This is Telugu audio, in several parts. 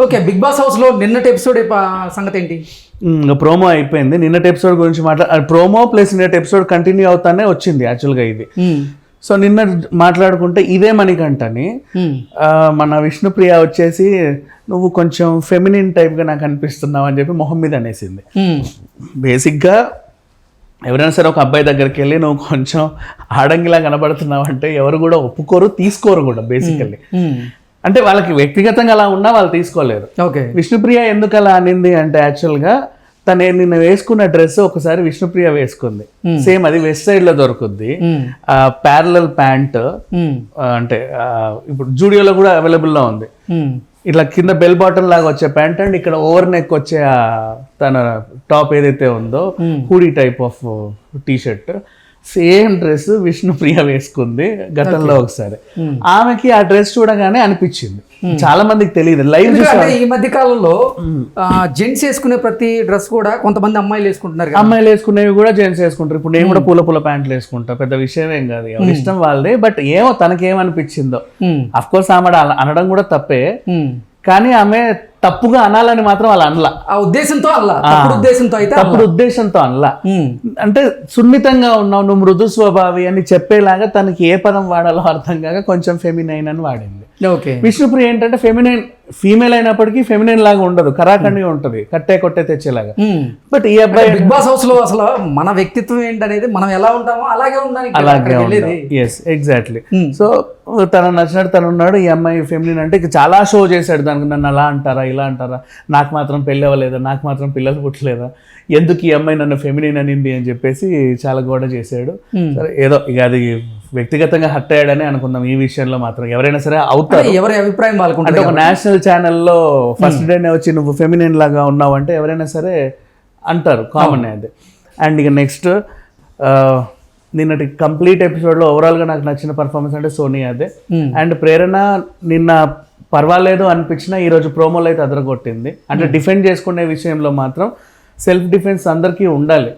ఓకే బిగ్ బాస్ హౌస్లో నిన్నటి ఎపిసోడ్ సంగతి ఏంటి ప్రోమో అయిపోయింది నిన్నటి ఎపిసోడ్ గురించి మాట్లా ప్రోమో ప్లస్ నిన్నటి ఎపిసోడ్ కంటిన్యూ అవుతానే వచ్చింది యాక్చువల్గా ఇది మ్మ్. సో నిన్న మాట్లాడుకుంటే ఇదే. ఆ, మన విష్ణుప్రియ వచ్చేసి నువ్వు కొంచెం ఫెమినిన్ టైప్గా నాకు అనిపిస్తున్నావు అని చెప్పి మొహం మీద అనేసింది మ్మ్. బేసిక్గా ఎవరైనా సరే ఒక అబ్బాయి దగ్గరికి వెళ్ళి నువ్వు కొంచెం ఆడంగిలా కనబడుతున్నావు అంటే ఎవరు కూడా ఒప్పుకోరు తీసుకోరు కూడా బేసికల్లీ. అంటే వాళ్ళకి వ్యక్తిగతంగా అలా ఉన్నా వాళ్ళు తీసుకోలేరు. ఓకే. విష్ణుప్రియ ఎందుకు అలా అనింది అంటే యాక్చువల్గా తను నిన్న వేసుకున్న డ్రెస్ ఒకసారి విష్ణుప్రియ వేసుకుంది. సేమ్ అది వెస్ట్ సైడ్లో దొరుకుద్ది. ప్యారలల్ ప్యాంట్ మ్మ్. అంటే ఇప్పుడు జూడియోలో కూడా అవైలబుల్లో ఉంది. ఇట్లా కింద బెల్ బాటమ్ లాగా వచ్చే ప్యాంట్ అండ్ ఇక్కడ ఓవర్ నెక్ వచ్చే తన టాప్ ఏదైతే ఉందో hoodie type of T shirt same dress Vishnupriya వేసుకుంది గతంలో ఒకసారి. ఆమెకి ఆ డ్రెస్ చూడగానే అనిపించింది. చాలా మందికి తెలియదు. లైవ్ ఈ మధ్య కాలంలో జెంట్స్ వేసుకునే ప్రతి డ్రెస్ కూడా కొంతమంది అమ్మాయిలు వేసుకుంటున్నారు అమ్మాయిలు వేసుకునేవి కూడా జెంట్స్ వేసుకుంటారు. ఇప్పుడు నేను కూడా పూల పూల ప్యాంట్లు వేసుకుంటా. పెద్ద విషయం ఏం కాదు. ఎవరి ఇష్టం వాళ్ళదే. బట్ ఏమో తనకేమనిపించిందో. అఫ్ కోర్స్ ఆమె అనడం కూడా తప్పే. కానీ ఆమె తప్పుగా అనాలని మాత్రం వాళ్ళు అనలా. ఆ ఉద్దేశంతో తప్పుడు ఉద్దేశంతో అయితే తప్పుడు ఉద్దేశంతో అనలా. అంటే సున్నితంగా ఉన్నావు నువ్వు మృదు స్వభావి అని చెప్పేలాగా తనకి ఏ పదం వాడాలో అర్థం కాక కొంచెం ఫెమినైన్ అని వాడింది. విష్ణుప్రియ ఏంటంటే ఫెమినైన్ ఫీమేల్ అయినప్పటికీ ఫెమినైన్ లాగా ఉండదు. కరాఖండిగా ఉంటది. కట్టే కొట్టే తెచ్చేలాగా. బట్ ఈ అబ్బాయి బిగ్ బాస్ హౌస్లో అసలు మన వ్యక్తిత్వం ఏంటనేది మనం ఎలా ఉంటామో అలాగే ఉందని అలాగే ఎస్ ఎగ్జాక్ట్లీ Hmm. సో తన నచ్చినట్టు తను ఉన్నాడు. ఈ అమ్మాయి ఫెమినిన్ అంటే ఇక చాలా షో చేశాడు. దానికి నన్ను అలా అంటారా ఇలా అంటారా? నాకు మాత్రం పెళ్ళి అవ్వలేదా? నాకు మాత్రం పిల్లలు పుట్టలేదా? ఎందుకు ఈ అమ్మాయి నన్ను ఫెమినిన్ అనింది అని చెప్పేసి చాలా గోడ చేశాడు. Hmm. సరే ఏదో ఇక అది వ్యక్తిగతంగా హట్ అయ్యాడని అనుకుందాం ఈ విషయంలో మాత్రం. ఎవరైనా సరే అవుతారు. ఎవరి అభిప్రాయం అంటే ఒక నేషనల్ ఛానల్లో ఫస్ట్ డేనే వచ్చి నువ్వు ఫెమినిన్ లాగా ఉన్నావు అంటే ఎవరైనా సరే అంటారు కామన్ అది. అండ్ ఇక నెక్స్ట్ నిన్నటి కంప్లీట్ ఎపిసోడ్లో ఓవరాల్గా నాకు నచ్చిన పర్ఫార్మెన్స్ అంటే సోనియా అదే. అండ్ ప్రేరణ నిన్న పర్వాలేదు అనిపించిన ఈరోజు ప్రోమోలో అయితే అదరగొట్టింది. అంటే డిఫెండ్ చేసుకునే విషయంలో మాత్రం సెల్ఫ్ డిఫెన్స్ అందరికీ ఉండాలి.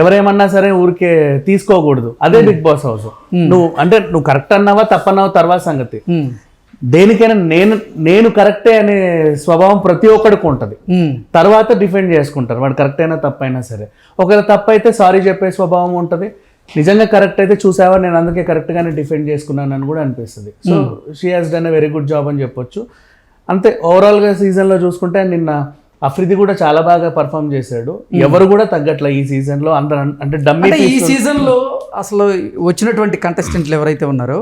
ఎవరేమన్నా సరే ఊరికే తీసుకోకూడదు. అదే బిగ్ బాస్ హౌస్. నువ్వు అంటే నువ్వు కరెక్ట్ అన్నావా తప్పన్నావా తర్వాత సంగతి. దేనికైనా నేను నేను కరెక్టే అనే స్వభావం ప్రతి ఒక్కడికి ఉంటుంది. తర్వాత డిఫెండ్ చేసుకుంటారు. వాడు కరెక్ట్ అయినా తప్పైనా సరే. ఒకవేళ తప్పు అయితే సారీ చెప్పే స్వభావం ఉంటుంది. నిజంగా కరెక్ట్ అయితే చూసావా నేను అందుకే కరెక్ట్గానే డిఫెండ్ చేసుకున్నాను అని కూడా అనిపిస్తుంది. So she has done a very good job అని చెప్పొచ్చు. అంతే ఓవరాల్గా సీజన్లో చూసుకుంటే నిన్న అఫ్రిది కూడా చాలా బాగా పర్ఫామ్ చేశాడు. ఎవరు కూడా తగ్గట్ల ఈ సీజన్లో అందరూ అన్- అంటే డమ్మీ అంటే ఈ సీజన్లో అసలు వచ్చినటువంటి కంటెస్టెంట్లు ఎవరైతే ఉన్నారో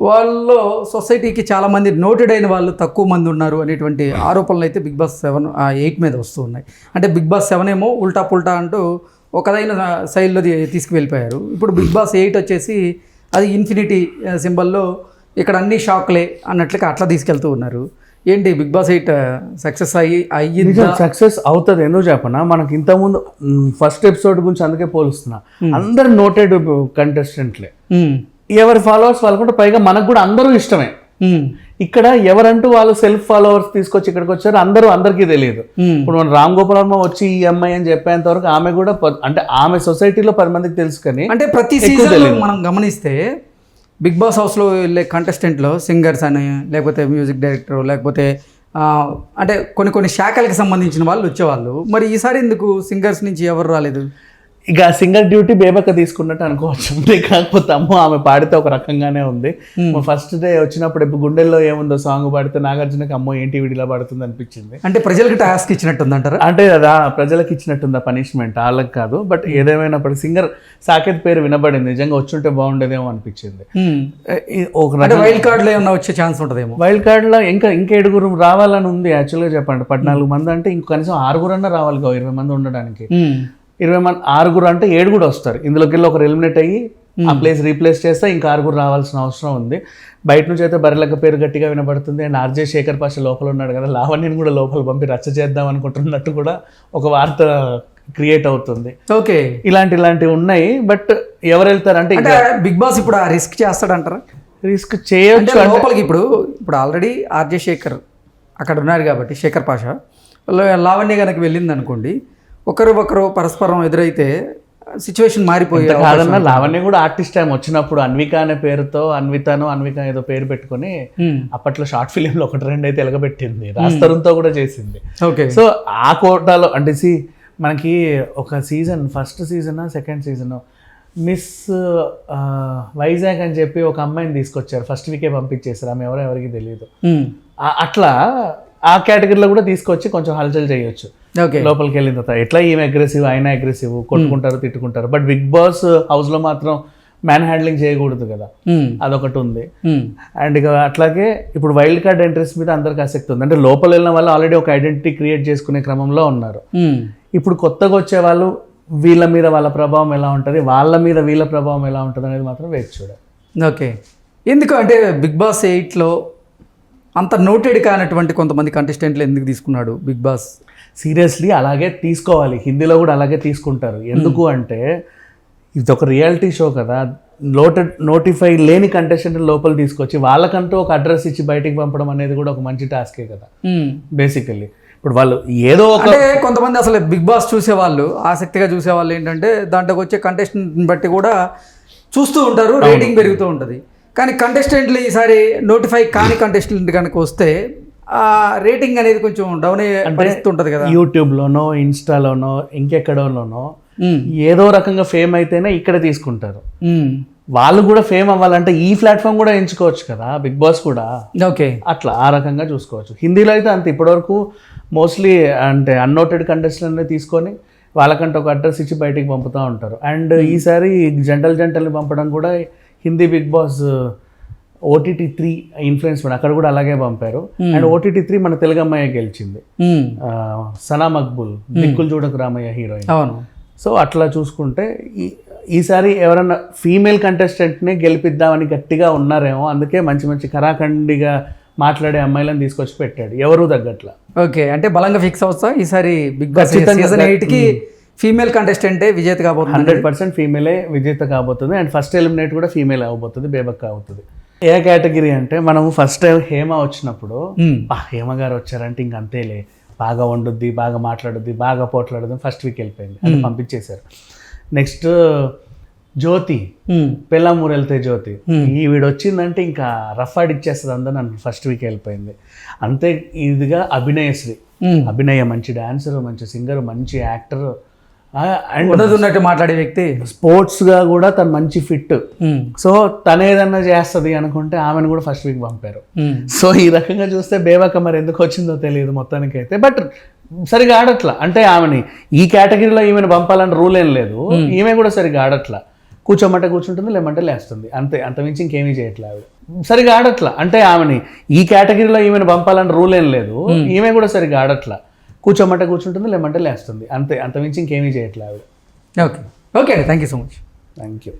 వాళ్ళు సొసైటీకి చాలా మంది నోటెడ్ అయిన వాళ్ళు తక్కువ మంది ఉన్నారు అనేటువంటి ఆరోపణలు అయితే బిగ్ బాస్ సెవెన్ ఎయిట్ మీద వస్తూ ఉన్నాయి. అంటే బిగ్ బాస్ సెవెన్ ఏమో ఉల్టా పుల్టా అంటూ ఒకదైన శైలిలో తీసుకువెళ్ళిపోయారు. ఇప్పుడు బిగ్ బాస్ ఎయిట్ వచ్చేసి అది ఇన్ఫినిటీ సింబల్లో ఇక్కడ అన్ని షాక్లే అన్నట్లుగా అట్లా తీసుకెళ్తూ ఉన్నారు. ఏంటి బిగ్ బాస్ ఎయిట్ సక్సెస్ అయ్యి అయ్యింది? సక్సెస్ అవుతుంది. ఎందుకు చెప్పనా? మనకి ఇంతకుముందు ఫస్ట్ ఎపిసోడ్ గురించి అందుకే పోలుస్తున్నా. అందరు నోటెడ్ కంటెస్టెంట్లే ఎవరి ఫాలోవర్స్ వాళ్ళకుంటే పైగా మనకు కూడా అందరూ ఇష్టమే. ఇక్కడ ఎవరంటూ వాళ్ళు సెల్ఫ్ ఫాలోవర్స్ తీసుకొచ్చి ఇక్కడికి వచ్చారు అందరూ అందరికీ తెలియదు. ఇప్పుడు మన రామ్ గోపాల్ వర్మ వచ్చి ఈ అమ్మాయి అని చెప్పేంత వరకు ఆమె కూడా అంటే ఆమె సొసైటీలో పది మందికి తెలుసు కానీ అంటే ప్రతి సీజన్ మనం గమనిస్తే బిగ్ బాస్ హౌస్లో వెళ్ళే కంటెస్టెంట్లో సింగర్స్ అని లేకపోతే మ్యూజిక్ డైరెక్టర్ లేకపోతే అంటే కొన్ని కొన్ని శాఖలకు సంబంధించిన వాళ్ళు వచ్చేవాళ్ళు. మరి ఈసారి ఎందుకు సింగర్స్ నుంచి ఎవరు రాలేదు? ఇక సింగర్ డ్యూటీ బేబక్క తీసుకున్నట్టు అనుకోవచ్చు. అంతే కాకపోతే అమ్మో ఆమె పాడితే ఒక రకంగానే ఉంది. ఫస్ట్ డే వచ్చినప్పుడు ఇప్పుడు గుండెల్లో ఏముందో సాంగ్ పాడితే నాగార్జునకి అమ్మో ఏంటి వీడిలా పడుతుంది అనిపించింది. అంటే ప్రజలకు టాస్క్ ఇచ్చినట్టుందంటారా? అంటే అదా ప్రజలకు ఇచ్చినట్టుందా పనిష్మెంట్ వాళ్ళకి కాదు. బట్ ఏదేమైనప్పటికీ సింగర్ సాకేత్ పేరు వినబడింది. నిజంగా వచ్చుంటే బాగుండేదేమో అనిపించింది. ఈ ఒక వైల్డ్ కార్డులో ఏమన్నా వచ్చే ఛాన్స్ ఉంటుందేమో? వైల్డ్ కార్డ్లో ఇంకా ఇంకా ఏడుగురు రావాలని ఉంది యాక్చువల్గా చెప్పండి. పద్నాలుగు మంది అంటే ఇంక కనీసం ఆరుగురు అన్న రావాలి. కదా ఇరవై మంది ఉండడానికి. ఇరవై మంది ఆరుగురు అంటే ఏడు కూడా వస్తారు. ఇందులోకి వెళ్ళి ఒకరు ఎలిమినేట్ అయ్యి ఆ ప్లేస్ రీప్లేస్ చేస్తే ఇంకా ఆరుగురు రావాల్సిన అవసరం ఉంది. బయట నుంచి అయితే బర్రెలక పేరు గట్టిగా వినబడుతుంది. అండ్ ఆర్జే శేఖర్ పాష లోపల ఉన్నాడు కదా లావణ్యని కూడా లోపల పంపి రచ్చ చేద్దాం అనుకుంటున్నట్టు కూడా ఒక వార్త క్రియేట్ అవుతుంది. ఓకే. ఇలాంటి ఇలాంటివి ఉన్నాయి. బట్ ఎవరు వెళ్తారంటే అంటే బిగ్ బాస్ ఇప్పుడు ఆ రిస్క్ చేస్తాడంటారా? రిస్క్ చేయొచ్చు లోపలికి ఇప్పుడు ఇప్పుడు ఆల్రెడీ ఆర్జే శేఖర్ అక్కడ ఉన్నారు కాబట్టి శేఖర్ పాషా. లావణ్య కనుక వెళ్ళింది అనుకోండి ఒకరు ఒకరు పరస్పరం ఎదురైతే సిచ్యువేషన్ మారిపోయి కాదన్నా లావణ్య కూడా ఆర్టిస్ట్ టైం వచ్చినప్పుడు అన్విక అనే పేరుతో అన్వితను అన్విక ఏదో పేరు పెట్టుకొని అప్పట్లో షార్ట్ ఫిలింలో ఒకటి రెండు అయితే ఎలగబెట్టింది. రాస్తరుణ్తో కూడా చేసింది. ఓకే. సో ఆ కోటాలో అంటే సి మనకి ఒక season first season second season miss Vizag అని చెప్పి ఒక అమ్మాయిని తీసుకొచ్చారు. ఫస్ట్ వీకే పంపించేసారు ఆమె ఎవరో ఎవరికి తెలియదు అట్లా ఆ కేటగిరీలో కూడా తీసుకొచ్చి కొంచెం హల్చల్ చేయొచ్చు. ఓకే. లోపలికి వెళ్ళిన తర్వాత ఎట్లా ఈమె అగ్రెసివ్ ఆయన అగ్రెసివ్ కొట్టుకుంటారు తిట్టుకుంటారు. బట్ బిగ్ బాస్ హౌస్లో మాత్రం మ్యాన్ హ్యాండ్లింగ్ చేయకూడదు కదా. అదొకటి ఉంది. అండ్ ఇక అట్లాగే ఇప్పుడు వైల్డ్ కార్డ్ ఎంట్రీస్ మీద అందరికి ఆసక్తి ఉంది. అంటే లోపల వెళ్ళిన వాళ్ళు ఆల్రెడీ ఒక ఐడెంటిటీ క్రియేట్ చేసుకునే క్రమంలో ఉన్నారు. ఇప్పుడు కొత్తగా వచ్చే వాళ్ళు వీళ్ళ మీద వాళ్ళ ప్రభావం ఎలా ఉంటుంది వాళ్ళ మీద వీళ్ళ ప్రభావం ఎలా ఉంటుంది అనేది మాత్రం వేచి చూడాలి. ఓకే. ఎందుకు అంటే బిగ్ బాస్ ఎయిట్లో అంత నోటెడ్ కానటువంటి కొంతమంది కంటెస్టెంట్లు ఎందుకు తీసుకున్నాడు బిగ్ బాస్? సీరియస్లీ అలాగే తీసుకోవాలి. హిందీలో కూడా అలాగే తీసుకుంటారు. ఎందుకు అంటే ఇది ఒక రియాలిటీ షో కదా. నోటెడ్ నోటిఫై లేని కంటెస్టెంట్ లోపల తీసుకొచ్చి వాళ్ళకంటూ ఒక అడ్రస్ ఇచ్చి బయటికి పంపడం అనేది కూడా ఒక మంచి టాస్కే కదా. బేసికల్లీ ఇప్పుడు వాళ్ళు ఏదో ఒక కొంతమంది అసలు బిగ్ బాస్ చూసేవాళ్ళు ఆసక్తిగా చూసేవాళ్ళు ఏంటంటే దాంట్లోకి వచ్చే కంటెస్టెంట్ బట్టి కూడా చూస్తూ ఉంటారు రేటింగ్ పెరుగుతూ ఉంటుంది. కానీ కంటెస్టెంట్లు ఈసారి నోటిఫై కాని కంటెస్టెంట్ కనుక వస్తే ఆ రేటింగ్ అనేది కొంచెం డౌన్ ఉంటుంది కదా. యూట్యూబ్లోనో ఇన్స్టాలోనో ఇంకెక్కడోనో ఉమ్, ఏదో రకంగా ఫేమ్ అయితేనే ఇక్కడ తీసుకుంటారు. ఉమ్, వాళ్ళు కూడా ఫేమ్ అవ్వాలంటే ఈ ప్లాట్ఫామ్ కూడా ఎంచుకోవచ్చు కదా బిగ్ బాస్ కూడా. ఓకే అట్లా ఆ రకంగా చూసుకోవచ్చు. హిందీలో అయితే అంత ఇప్పటివరకు మోస్ట్లీ అంటే అన్నోటెడ్ కంటెస్టెంట్ని తీసుకొని వాళ్ళకంటే ఒక అడ్రస్ ఇచ్చి బయటికి పంపుతూ ఉంటారు. అండ్ ఈసారి జంటలు జంటల్ని పంపడం కూడా Hindi Bigg Boss OTT three influence అక్కడ కూడా అలాగే పంపారు. అండ్ ఓటీటీ త్రీ మన తెలుగు అమ్మాయి గెలిచింది. సనా మక్బుల్ దిక్కులు చూడకు రామయ్య హీరోయిన్ అవును. సో అట్లా చూసుకుంటే ఈ ఈసారి ఎవరన్నా ఫీమేల్ కంటెస్టెంట్ని గెలిపిద్దామని గట్టిగా ఉన్నారేమో అందుకే మంచి మంచి కరాఖండిగా మాట్లాడే అమ్మాయిలను తీసుకొచ్చి పెట్టాడు. ఎవరు తగ్గట్ల? ఓకే అంటే బలంగా ఫిక్స్ అవుతా ఈసారి బిగ్ బాస్. సీజన్ ఎయిట్కి ఫీమేల్ కంటెస్టెంటే విజేత కాబోతుంది. హండ్రెడ్ పర్సెంట్ ఫీమేలే విజేత కాబోతుంది. అండ్ ఫస్ట్ ఎలిమినేట్ కూడా ఫీమేల్ అవబోతుంది బేబక్క అవుతుంది ఏ కేటగిరీ అంటే మనం ఫస్ట్ టైం హేమ వచ్చినప్పుడు "ఆ, హేమ గారు వచ్చారంటే ఇంక అంతేలే. బాగా వండుద్ది బాగా మాట్లాడుద్ది బాగా పోట్లాడుద్ది ఫస్ట్ వీక్ వెళ్ళిపోయింది. అంటే పంపించేశారు. నెక్స్ట్ జ్యోతి. ఉమ్, పెళ్ళామూరు వెళ్తే జ్యోతి. ఈ వీడు వచ్చిందంటే ఇంకా రఫ్ ఆడిచ్చేస్తుంది అందరూ నన్ను ఫస్ట్ వీక్ వెళ్ళిపోయింది. అంతే ఇదిగా అభినయశ్రీ. అభినయ మంచి డాన్సర్ మంచి సింగర్ మంచి యాక్టర్ ఉన్నట్టు మాట్లాడే వ్యక్తి? స్పోర్ట్స్గా కూడా తను మంచి ఫిట్. సో తను ఏదన్నా చేస్తుంది అనుకుంటే ఆమెను కూడా ఫస్ట్ వీక్ పంపారు. సో ఈ రకంగా చూస్తే బేబక్క మరి ఎందుకు వచ్చిందో తెలియదు మొత్తానికి అయితే బట్ సరిగా ఆడట్లా. అంటే ఆమెని ఈ కేటగిరీలో ఈమెను పంపాలని రూల్ ఏం లేదు. ఈమె కూడా సరిగా ఆడట్లా. కూర్చోమంటే కూర్చుంటుంది లేమంటే లేస్తుంది. అంతే అంతమించి ఇంకేమీ చేయట్లే ఆవిడ. సరిగా ఆడట్లా. అంటే ఆమెని ఈ కేటగిరీలో ఈమెను పంపాలని రూల్ ఏం లేదు. ఈమె కూడా సరిగా ఆడట్లా. కూర్చోమంటే కూర్చుంటుంది లేమంటే లేస్తుంది. అంతే అంతమించి ఇంకేమీ చేయట్లే ఆవిడ okay okay thank you so much thank you